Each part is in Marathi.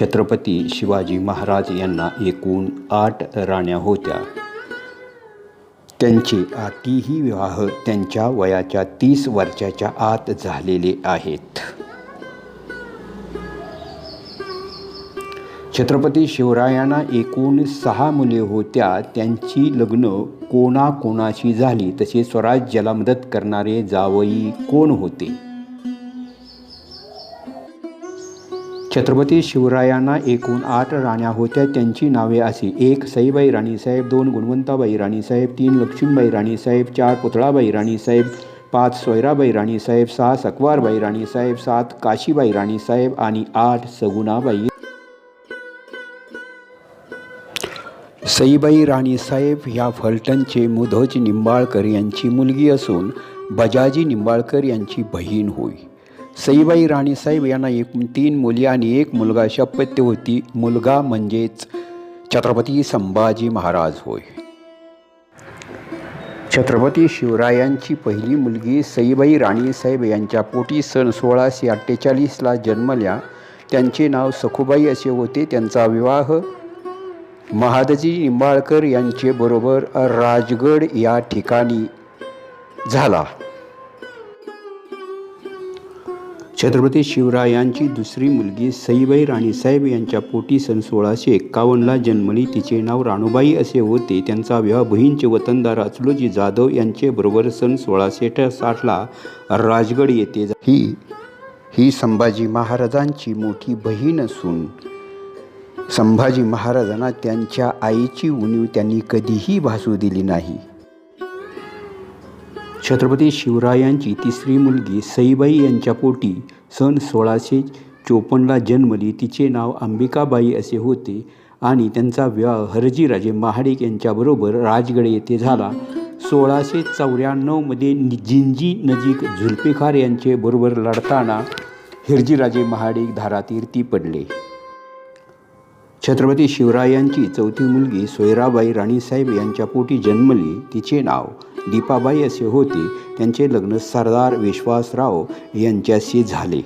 छत्रपती शिवाजी महाराज यांना एकूण आठ राण्या होत्या. त्यांचे आठही विवाह त्यांच्या वयाच्या तीस वर्षाच्या आत झालेले आहेत. छत्रपती शिवरायांना एकूण सहा मुले होत्या. त्यांची लग्न कोणाकोणाशी झाली तसे स्वराज्याला मदत करणारे जावई कोण होते? छत्रपती शिवरायांना एकूण आठ राण्या होत्या. त्यांची नावे अशी. एक सईबाई राणीसाहेब दोन गुणवंताबाई राणीसाहेब तीन लक्ष्मीबाई राणीसाहेब चार पुतळाबाई राणीसाहेब पाच सोयराबाई राणीसाहेब सहा सकवारबाई राणीसाहेब सात काशीबाई राणीसाहेब आणि आठ सगुणाबाई. सईबाई राणीसाहेब ह्या फलटणचे मुधोज निंबाळकर यांची मुलगी असून बजाजी निंबाळकर यांची बहीण होय. सईबाई राणीसाहेब यांना एकूण तीन मुली आणि एक मुलगा शपत्य होती. मुलगा म्हणजेच छत्रपती संभाजी महाराज होय. छत्रपती शिवरायांची पहिली मुलगी सईबाई राणीसाहेब यांच्या पोटी सन सोळाशे अठ्ठेचाळीसला जन्मल्या. त्यांचे नाव सखुबाई असे होते. त्यांचा विवाह महादजी निंबाळकर यांचे बरोबर राजगड या ठिकाणी झाला. छत्रपती शिवरायांची दुसरी मुलगी सईबाई राणीसाहेब यांच्या पोटी सन सोळाशे एक्कावन्नला जन्मली. तिचे नाव राणूबाई असे होते. त्यांचा विवाह बहीणचे वतनदार अचलोजी जाधव यांचेबरोबर सन सोळाशे साठला राजगड येथे ही ही संभाजी महाराजांची मोठी बहीण असून संभाजी महाराजांना त्यांच्या आईची उणीव त्यांनी कधीही भासू दिली नाही. छत्रपती शिवरायांची तिसरी मुलगी सईबाई यांच्या पोटी सन सोळाशे चोपन्नला जन्मली. तिचे नाव अंबिकाबाई असे होते आणि त्यांचा विवाह हरजीराजे महाडिक यांच्याबरोबर राजगड येथे झाला. सोळाशे चौऱ्याण्णवमध्ये जिंजी नजीक झुल्फिकार यांचे बरोबर लढताना हिरजीराजे महाडिक धारातीर्थी पडले. छत्रपती शिवरायांची चौथी मुलगी सोयराबाई राणीसाहेब यांच्या पोटी जन्मली. तिचे नाव दीपाबाई असे होते. त्यांचे लग्न सरदार विश्वासराव यांच्याशी झाले.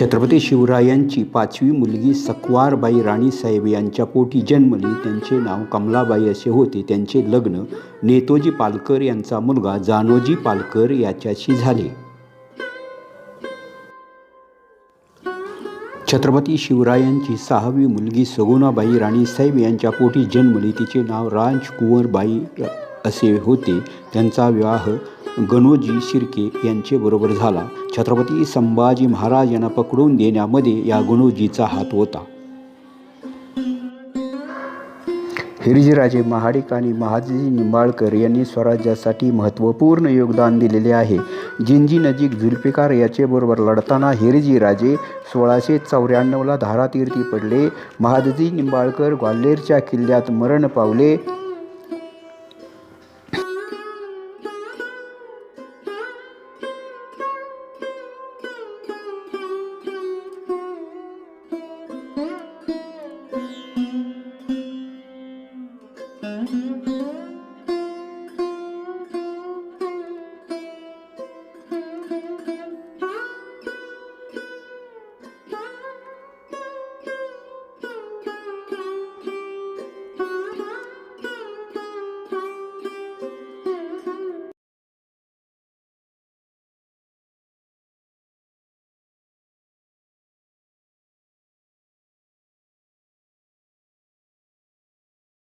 छत्रपती शिवरायांची पाचवी मुलगी सकवारबाई राणीसाहेब यांच्या पोटी जन्मली. त्यांचे नाव कमलाबाई असे होते. त्यांचे लग्न नेतोजी पालकर यांचा मुलगा जानोजी पालकर याच्याशी झाले. छत्रपती शिवरायांची सहावी मुलगी सगुणाबाई राणी साहेब यांच्या पोटी जन्मली. तिचे नाव राजकुंवरबाई असे होते. त्यांचा विवाह गणोजी शिर्के यांचेबरोबर झाला. छत्रपती संभाजी महाराज यांना पकडून देण्यामध्ये या गणोजीचा हात होता. हिरजीराजे महाडिक आणि महाजी निंबाळकर यांनी स्वराज्यासाठी महत्त्वपूर्ण योगदान दिलेले आहे. जिंजी नजीक जुल्फिकार याचेबरोबर लढताना हिरजी राजे सोळाशे चौऱ्याण्णवला धारातीर्थी पडले महादजी निंबाळकर ग्वाल्हेरच्या किल्ल्यात मरण पावले Mm-hmm.